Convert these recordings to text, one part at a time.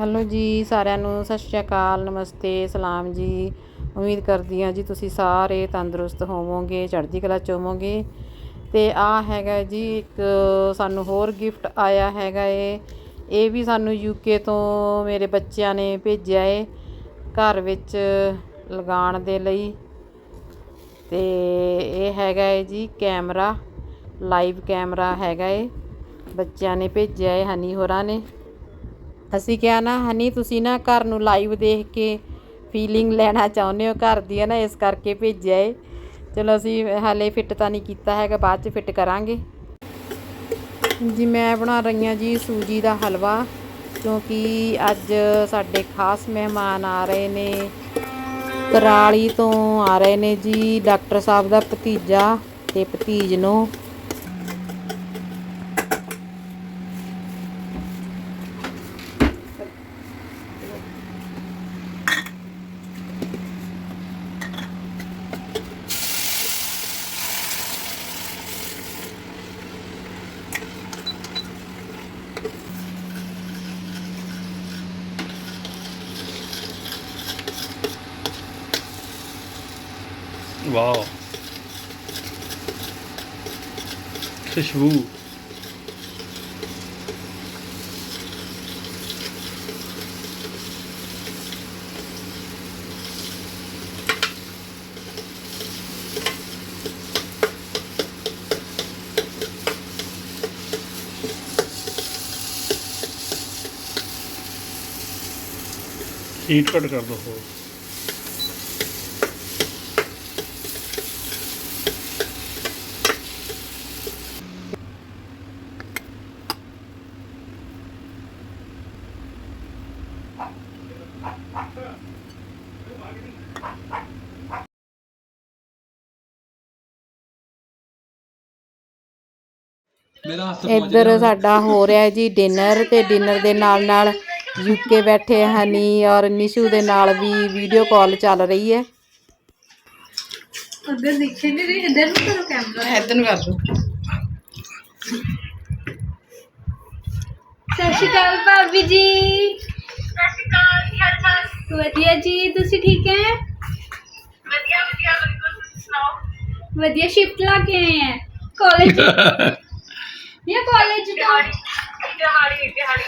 Hello ਜੀ, ਸਾਰਿਆਂ ਨੂੰ ਸਤਿ ਸ਼੍ਰੀ ਅਕਾਲ, ਨਮਸਤੇ, ਸਲਾਮ ਜੀ। ਉਮੀਦ ਕਰਦੀ ਹਾਂ ਜੀ ਤੁਸੀਂ ਸਾਰੇ ਤੰਦਰੁਸਤ ਹੋਵੋਗੇ, ਚੜ੍ਹਦੀ ਕਲਾ ਚ ਹੋਵੋਗੇ। ਤੇ ਆ ਹੈਗਾ ਜੀ ਇੱਕ ਸਾਨੂੰ ਹੋਰ ਗਿਫਟ ਆਇਆ ਹੈਗਾ ਏ। ਇਹ ਵੀ ਸਾਨੂੰ ਯੂਕੇ ਤੋਂ ਮੇਰੇ ਬੱਚਿਆਂ ਨੇ ਭੇਜਿਆ ਏ, ਘਰ ਵਿੱਚ ਲਗਾਉਣ ਦੇ ਲਈ। ਤੇ ਇਹ ਹੈਗਾ ਏ ਜੀ ਕੈਮਰਾ, ਲਾਈਵ ਕੈਮਰਾ ਹੈਗਾ ਏ। ਬੱਚਿਆਂ ਨੇ ਭੇਜਿਆ ਏ, ਹਨੀ ਹੋਰਾਂ ਨੇ। ਅਸੀਂ ਕਿਹਾ, ਨਾ ਹਨੀ, ਤੁਸੀਂ ਨਾ ਘਰ ਨੂੰ ਲਾਈਵ ਦੇਖ ਕੇ ਫੀਲਿੰਗ ਲੈਣਾ ਚਾਹੁੰਦੇ ਹੋ, ਘਰ ਦੀ ਹੈ ਨਾ, ਇਸ ਕਰਕੇ ਭੇਜਿਆ ਏ। ਚਲੋ ਅਸੀਂ ਹਾਲੇ ਫਿੱਟ ਤਾਂ ਨਹੀਂ ਕੀਤਾ ਹੈਗਾ, ਬਾਅਦ ਚ ਫਿੱਟ ਕਰਾਂਗੇ। ਜੀ, ਮੈਂ ਬਣਾ ਰਹੀ ਹਾਂ ਜੀ ਸੂਜੀ ਦਾ ਹਲਵਾ, ਕਿਉਂਕਿ ਅੱਜ ਸਾਡੇ ਖਾਸ ਮਹਿਮਾਨ ਆ ਰਹੇ ਨੇ। ਕਰਾਲੀ ਤੋਂ ਆ ਰਹੇ ਨੇ ਜੀ, ਡਾਕਟਰ ਸਾਹਿਬ ਦਾ ਭਤੀਜਾ ਤੇ ਭਤੀਜ ਨੂੰ। ਵਾਓ ਖੁਸ਼ਬੂ ਹੀਟ ਘੱਟ ਕਰ ਦੋ ਹੋਰ ਇੱਧਰ ਸਾਡਾ ਹੋ ਰਿਹਾ ਜੀ ਡਿਨਰ ਤੇ ਡਿਨਰ ਦੇ ਨਾਲ ਨਾਲ ਯੂਕੇ ਬੈਠੇ ਹਨੀ ਔਰ ਨਿਸ਼ੂ ਦੇ ਨਾਲ ਵੀ ਵੀਡੀਓ ਕਾਲ ਚੱਲ ਰਹੀ ਹੈ। ਉਧਰ ਦਿਖੇ ਨਹੀਂ ਰਹੀ ਇਧਰ ਨੂੰ ਕਰੋ ਕੈਮਰਾ। ਇੱਧਰ ਨੂੰ ਕਰ ਦੋ ਸਤਿ ਸ਼੍ਰੀ ਅਕਾਲ ਭਾਬੀ ਜੀ। ਵਧੀਆ ਜੀ ਤੁਸੀਂ ਠੀਕ ਹੈ ਵਧੀਆ ਵਧੀਆ ਤੁਸੀਂ ਸੁਣਾਓ ਵਧੀਆ ਸ਼ਿਫਟ ਲਾ ਕੇ ਆਏ ਹੈ ਕਾਲਜ ਇਹ ਕਾਲਜ ਤੋਂ ਦਿਹਾੜੀ ਦਿਹਾੜੀ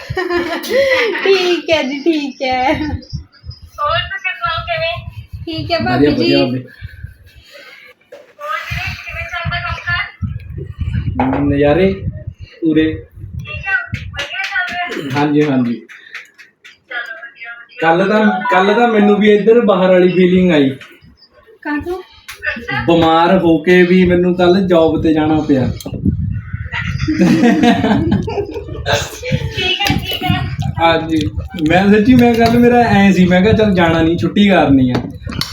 ਠੀਕ ਹੈ ਜੀ ਠੀਕ ਹੈ ਹੋਰ ਤੁਸੀਂ ਸੁਣਾਓ ਕਿਵੇਂ ਠੀਕ ਹੈ ਭਾਬੀ ਵਧੀਆ ਜੀ ਵਧੀਆ ਨਜ਼ਾਰੇ ਪੂਰੇ ਹਾਂਜੀ ਹਾਂਜੀ ਕੱਲ ਤਾਂ ਕੱਲ ਤਾਂ ਮੈਨੂੰ ਵੀ ਇੱਧਰ ਬਾਹਰ ਵਾਲੀ ਫੀਲਿੰਗ ਆਈ। ਕਾਹਤੋਂ? ਬਿਮਾਰ ਹੋ ਕੇ ਵੀ ਮੈਨੂੰ ਕੱਲ ਜੌਬ ਤੇ ਜਾਣਾ ਪਿਆ। ਹਾਂਜੀ। ਮੈਂ ਸੱਚੀ ਮੈਂ ਕੱਲ ਮੇਰਾ ਐ ਸੀ ਮੈਂ ਕਿਹਾ ਚੱਲ ਜਾਣਾ ਨਹੀਂ ਛੁੱਟੀ ਕਰਨੀ ਆ।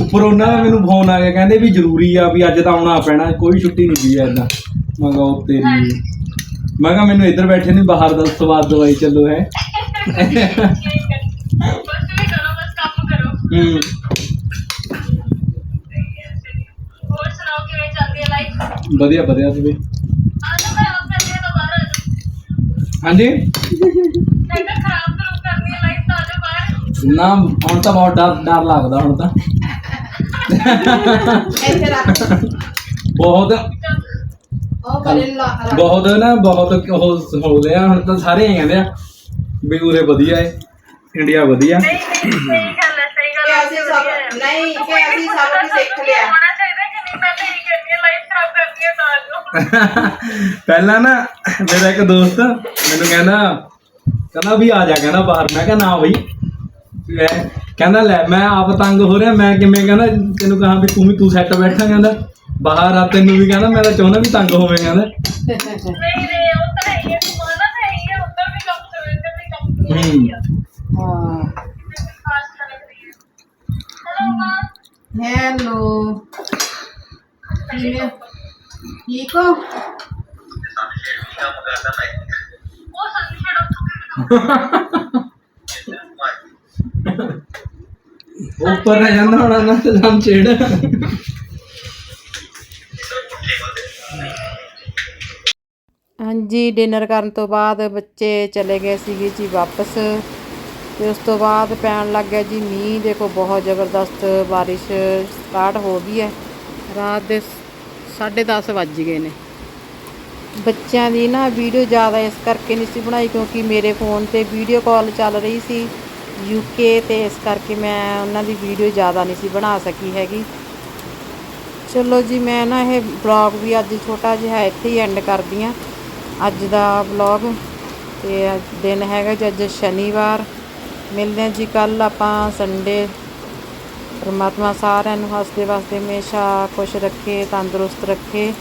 ਉੱਪਰ ਉਹਨਾਂ ਦਾ ਮੈਨੂੰ ਫੋਨ ਆ ਗਿਆ ਕਹਿੰਦੇ ਵੀ ਜ਼ਰੂਰੀ ਆ ਵੀ ਅੱਜ ਤਾਂ ਆਉਣਾ ਪੈਣਾ ਕੋਈ ਛੁੱਟੀ ਨਹੀਂ ਦੀ ਐਦਾਂ ਮੈਂ ਕਿਹਾ ਉਹ ਤੇਰੀ ਮੈਂ ਕਿਹਾ ਮੈਨੂੰ ਇੱਧਰ ਬੈਠੇ ਨਹੀਂ ਬਾਹਰ ਦਾ ਸਵਾਦ ਦਵਾਈ ਚੱਲੋ ਹੈ। ਹੂੰ ਵਧੀਆ ਵਧੀਆ ਸੀ ਹਾਂਜੀ? ਨਾ, ਹੁਣ ਤਾਂ ਬਹੁਤ ਡਰ ਡਰ ਲੱਗਦਾ ਹੁਣ ਤਾਂ। ਇੱਥੇ ਰੱਖ ਬਹੁਤ ਉਹ ਬਲੇ ਲਾ ਬਹੁਤ ਨਾ, ਬਹੁਤ ਉਹ ਹੋ ਲਿਆ ਹੁਣ ਤਾਂ ਸਾਰੇ ਹੀ ਕਹਿੰਦੇ ਆ ਵੀ ਉਰੇ ਵਧੀਆ ਹੈ ਇੰਡੀਆ ਵਧੀਆ। ਕਿ ਅਸੀਂ ਸਭ ਨਹੀਂ ਕਿ ਅਸੀਂ ਸਭ ਕੁਝ ਸਿੱਖ ਲਿਆ। ਪਹਿਲਾਂ ਨਾ। ਮੇਰਾ ਇੱਕ ਦੋਸਤ ਮੈਨੂੰ ਕਹਿੰਦਾ ਕਹਿੰਦਾ ਵੀ ਆ ਜਾ ਕਹਿੰਦਾ ਬਾਹਰ। ਮੈਂ ਕਿਹਾ ਨਾ ਬਈ। ਮੈਂ ਕਹਿੰਦਾ ਲੈ ਮੈਂ ਆਪ ਤੰਗ ਹੋ ਰਿਹਾ ਮੈਂ ਕਿਵੇਂ ਕਹਿੰਦਾ ਤੈਨੂੰ ਕਹਾਂ ਵੀ ਤੂੰ ਵੀ ਤੂੰ ਸੈੱਟ ਬੈਠਾ ਕਹਿੰਦਾ। ਬਾਹਰ ਆ ਤੈਨੂੰ ਵੀ ਕਹਿੰਦਾ ਮੈਂ ਤਾਂ ਚਾਹੁੰਦਾ ਵੀ ਤੰਗ ਹੋਵੇ ਕਹਿੰਦਾ। ਹੂੰ। ਹਾਂ ਹੈਲੋ ਕਿਵੇਂ ਠੀਕ ਹੋ? ਉੱਪਰ ਰਹਿ ਜਾਂਦਾ ਹੋਣਾ ਨਾ ਤੇ ਦਮ ਛੇੜ ਹਾਂਜੀ ਡਿਨਰ ਕਰਨ ਤੋਂ ਬਾਅਦ ਬੱਚੇ ਚਲੇ ਗਏ ਸੀਗੇ ਜੀ ਵਾਪਸ। ਤੇ ਉਸ ਤੋਂ ਬਾਅਦ ਪੈਣ ਲੱਗ ਗਿਆ ਜੀ ਮੀਂਹ। ਦੇਖੋ ਬਹੁਤ ਜ਼ਬਰਦਸਤ ਬਾਰਿਸ਼ ਸਟਾਰਟ ਹੋ ਗਈ ਹੈ। ਰਾਤ ਦੇ 10:30 ਵੱਜ ਗਏ ਨੇ। ਬੱਚਿਆਂ ਦੀ ਨਾ ਵੀਡੀਓ ਜ਼ਿਆਦਾ ਇਸ ਕਰਕੇ ਨਹੀਂ ਸੀ ਬਣਾਈ ਕਿਉਂਕਿ ਮੇਰੇ ਫੋਨ ਤੇ ਵੀਡੀਓ ਕਾਲ ਚੱਲ ਰਹੀ ਸੀ। ਯੂਕੇ ਤੇ ਇਸ ਕਰਕੇ ਮੈਂ ਉਹਨਾਂ ਦੀ ਵੀਡੀਓ ਜ਼ਿਆਦਾ ਨਹੀਂ ਸੀ ਬਣਾ ਸਕੀ ਹੈਗੀ। ਚਲੋ ਜੀ, ਮੈਂ ਨਾ ਇਹ ਬਲੌਗ ਵੀ ਅੱਜ ਛੋਟਾ ਜਿਹਾ ਹੈ ਇੱਥੇ ਹੀ ਐਂਡ ਕਰਦੀ ਆ ਅੱਜ ਦਾ ਬਲੌਗ ਤੇ ਦਿਨ ਹੈਗਾ ਜੀ, ਅੱਜ ਸ਼ਨੀਵਾਰ। ਮਿਲਦੇ ਹਾਂ ਜੀ ਕੱਲ ਆਪਾਂ ਸੰਡੇ ਪਰਮਾਤਮਾ ਸਾਰਿਆਂ ਨੂੰ ਹੱਸਦੇ ਵਸਦੇ ਹਮੇਸ਼ਾ ਖੁਸ਼ ਰੱਖੇ ਤੰਦਰੁਸਤ ਰੱਖੇ।